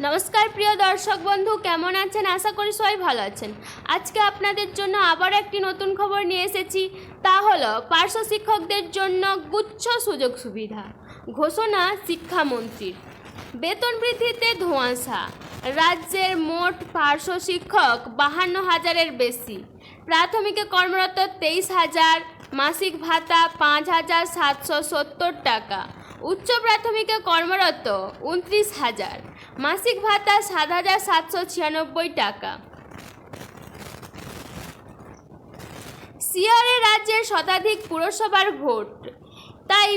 নমস্কার প্রিয় দর্শক বন্ধু, কেমন আছেন? আশা করি সবাই ভালো আছেন। আজকে আপনাদের জন্য আবার একটি নতুন খবর নিয়ে এসেছি। তা হলো, পার্শ্ব শিক্ষকদের জন্য গুচ্ছ সুযোগ সুবিধা। ঘোষণা শিক্ষামন্ত্রীর। বেতন বৃদ্ধিতে ধোঁয়াশা। রাজ্যের মোট পার্শ্ব শিক্ষক বাহান্ন হাজারের বেশি। প্রাথমিকে কর্মরত তেইশ হাজার, মাসিক ভাতা পাঁচ হাজার সাতশো সত্তর টাকা। উচ্চ প্রাথমিকে কর্মরত, উনত্রিশ হাজার। মাসিক ভাতা সাত হাজার সাতশো ছিয়ানব্বই টাকা। সিআরে রাজ্যের শতাধিক পুরসভার ভোট। তাই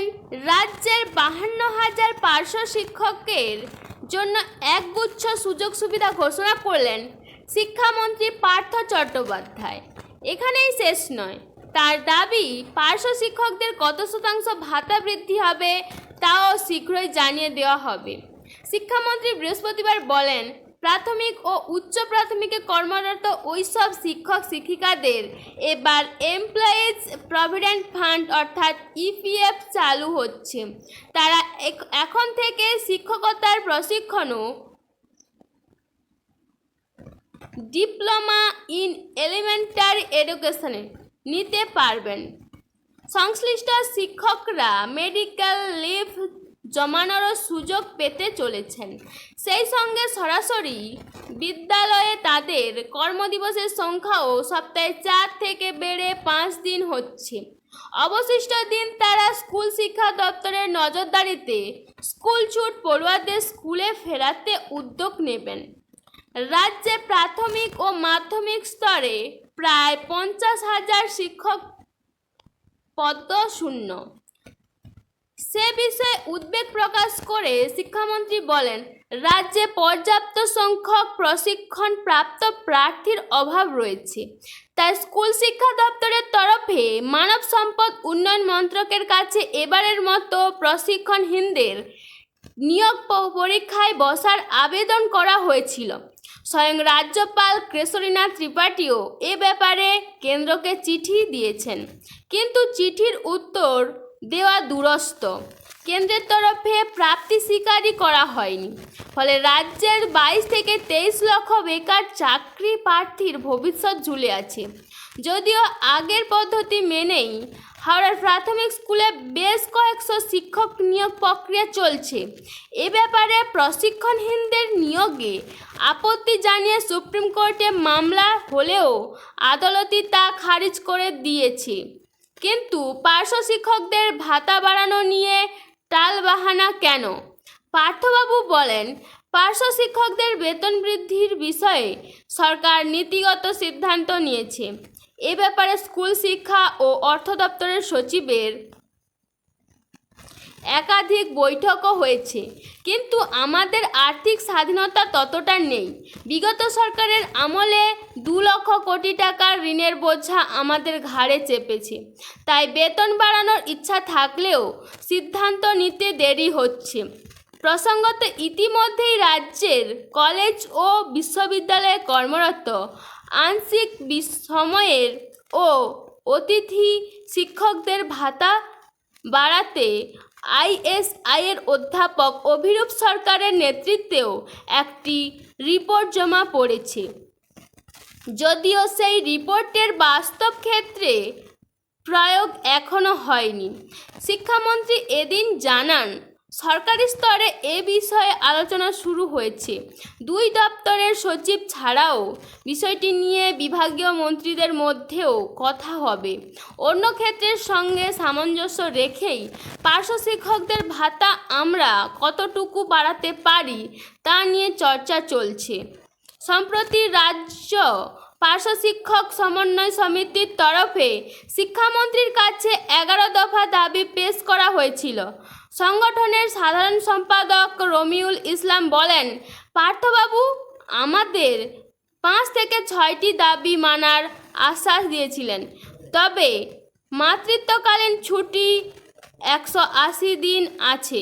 রাজ্যের বাহান্ন হাজার পার্শ্ব শিক্ষকের জন্য একগুচ্ছ সুযোগ সুবিধা ঘোষণা করলেন শিক্ষামন্ত্রী পার্থ চট্টোপাধ্যায়। এখানেই শেষ নয়। তার দাবি পার্শ্ব শিক্ষকদের কত শতাংশ ভাতা বৃদ্ধি হবে তাও শীঘ্রই জানিয়ে দেওয়া হবে। শিক্ষামন্ত্রী বৃহস্পতিবার বলেন, প্রাথমিক ও উচ্চ প্রাথমিকে কর্মরত ওইসব শিক্ষক শিক্ষিকাদের এবার এমপ্লয়িজ প্রভিডেন্ট ফান্ড অর্থাৎ ইপিএফ চালু হচ্ছে। তারা এখন থেকে শিক্ষকতার প্রশিক্ষণও ডিপ্লোমা ইন এলিমেন্টারি এডুকেশনে নিতে পারবেন। সংশ্লিষ্ট শিক্ষকরা মেডিকেল লিভ জমানোরও সুযোগ পেতে চলেছেন। সেই সঙ্গে সরাসরি বিদ্যালয়ে তাদের কর্মদিবসের সংখ্যাও সপ্তাহে চার থেকে বেড়ে পাঁচ দিন হচ্ছে। অবশিষ্ট দিন তারা স্কুল শিক্ষা দপ্তরের নজরদারিতে স্কুল ছুট পড়ুয়াদের স্কুলে ফেরাতে উদ্যোগ নেবেন। রাজ্যে প্রাথমিক ও মাধ্যমিক স্তরে প্রায় পঞ্চাশ হাজার শিক্ষক পদ শূন্য। সে বিষয়ে উদ্বেগ প্রকাশ করে শিক্ষামন্ত্রী বলেন, রাজ্যে পর্যাপ্ত সংখ্যক প্রশিক্ষণ প্রাপ্ত প্রার্থীর অভাব রয়েছে। তাই স্কুল শিক্ষা দপ্তরের তরফে মানব সম্পদ উন্নয়ন মন্ত্রকের কাছে এবারের মতো প্রশিক্ষণহীনদের নিয়োগ পরীক্ষায় বসার আবেদন করা হয়েছিল। স্বয়ং রাজ্যপাল কেশরীনাথ ত্রিপাঠীও এ ব্যাপারে কেন্দ্রকে চিঠি দিয়েছেন। কিন্তু চিঠির উত্তর দেওয়া দুরস্ত। কেন্দ্রের তরফে প্রাপ্তি স্বীকারই করা হয়নি। ফলে রাজ্যের বাইশ থেকে তেইশ লক্ষ বেকার চাকরি প্রার্থীর ভবিষ্যৎ ঝুলে আছে। যদিও আগের পদ্ধতি মেনেই হাওড়ার প্রাথমিক স্কুলে বেশ কয়েকশো শিক্ষক নিয়োগ প্রক্রিয়া চলছে। এ ব্যাপারে প্রশিক্ষণহীনদের নিয়োগে আপত্তি জানিয়ে সুপ্রিম কোর্টে মামলা হলেও আদালতই তা খারিজ করে দিয়েছে। কিন্তু পার্শ্ব শিক্ষকদের ভাতা বাড়ানো নিয়ে টালবাহানা কেন? পার্থবাবু বলেন, পার্শ্ব শিক্ষকদের বেতন বৃদ্ধির বিষয়ে সরকার নীতিগত সিদ্ধান্ত নিয়েছে। এ ব্যাপারে স্কুল শিক্ষা ও অর্থ দপ্তরের সচিবের একাধিক বৈঠকও হয়েছে। কিন্তু আমাদের আর্থিক স্বাধীনতা ততটা নেই। বিগত সরকারের আমলে দু লক্ষ কোটি টাকার ঋণের বোঝা আমাদের ঘাড়ে চেপেছে। তাই বেতন বাড়ানোর ইচ্ছা থাকলেও সিদ্ধান্ত নিতে দেরি হচ্ছে। প্রসঙ্গত ইতিমধ্যেই রাজ্যের কলেজ ও বিশ্ববিদ্যালয়ে কর্মরত আংশিক সময়ের ও অতিথি শিক্ষকদের ভাতা বাড়াতে আইএসআইয়ের অধ্যাপক অভিরূপ সরকারের নেতৃত্বেও একটি রিপোর্ট জমা পড়েছে। যদিও সেই রিপোর্টের বাস্তব ক্ষেত্রে প্রয়োগ এখনও হয়নি। শিক্ষামন্ত্রী এদিন জানান সরকারি স্তরে এ বিষয়ে আলোচনা শুরু হয়েছে। দুই দপ্তরের সচিব ছাড়াও বিষয়টি নিয়ে বিভাগীয় মন্ত্রীদের মধ্যেও কথা হবে। অন্য ক্ষেত্রের সঙ্গে সামঞ্জস্য রেখেই পার্শ্ব শিক্ষকদের ভাতা আমরা কতটুকু বাড়াতে পারি তা নিয়ে চর্চা চলছে। সম্প্রতি রাজ্য পার্শ্ব শিক্ষক সমন্বয় সমিতির তরফে শিক্ষামন্ত্রীর কাছে এগারো দফা দাবি পেশ করা হয়েছিল। সংগঠনের সাধারণ সম্পাদক রমিউল ইসলাম বলেন, পার্থবাবু, আমাদের পাঁচ থেকে ছয়টি দাবি মানার আশ্বাস দিয়েছিলেন। তবে মাতৃত্বকালীন ছুটি একশো আশি দিন আছে।